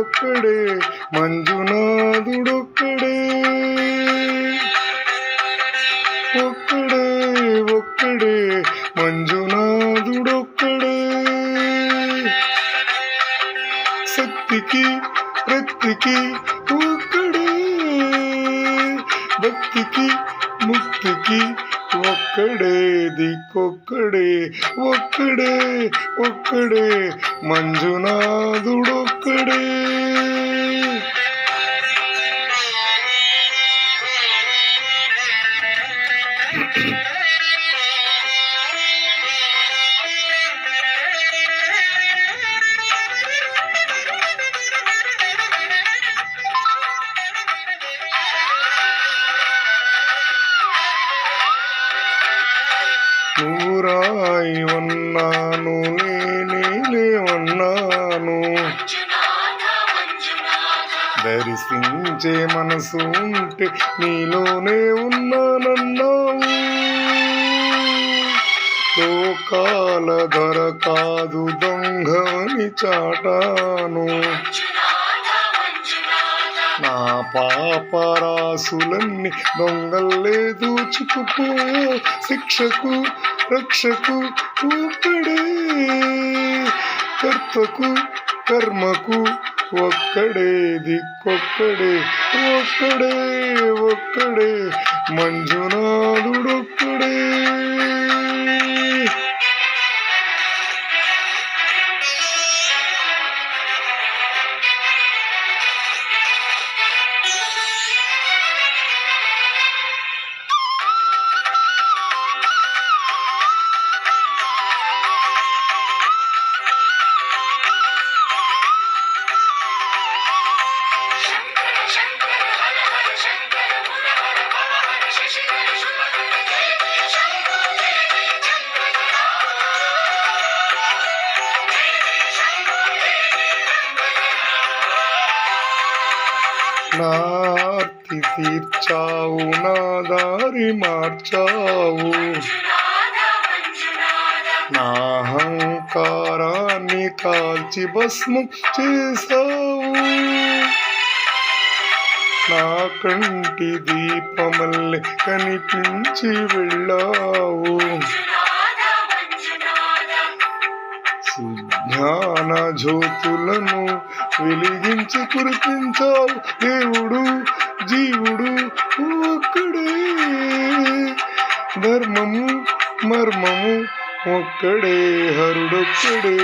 ఒక్కడే మంజునాథుడొక్కడే. ఒక్కడే ఒక్కడే మంజునాథుడొక్కడే. శక్తికి ప్రతికి ఒక్కడే. భక్తికి ముక్తికి ఒక్కడే దిక్కొక్కడే ఒక్కడే ఒక్కడే మంజునాథుడొక్కడే ఊరాయి ఉన్నాను నేనే ఉన్నాను. దర్శించే మనసు ఉంటే నీలోనే ఉన్నానన్నావు. లోకాల ధర కాదు దొంగని చాటాను. నా పాపరాసులన్నీ దొంగల్లే దూచుకుపో శిక్షకు రక్షకు ఒక్కడే కర్తకు కర్మకు ఒక్కడే దిక్కొక్కడే ఒక్కడే ఒక్కడే మంజునాథుడొక్కడే. నార్తి తీర్చావు నా దారి మార్చావు. మంజునాథ నా అహంకారాన్ని కాల్చి భస్మం చేసావు నా కంటి దీపమల్లె కనిపించి వెళ్ళావు. జ్ఞాన జ్యోతులను వెలిగించి కురిపించావు దేవుడు జీవుడు ఒక్కడే. ధర్మము మర్మము ఒక్కడే హరుడొక్కడే.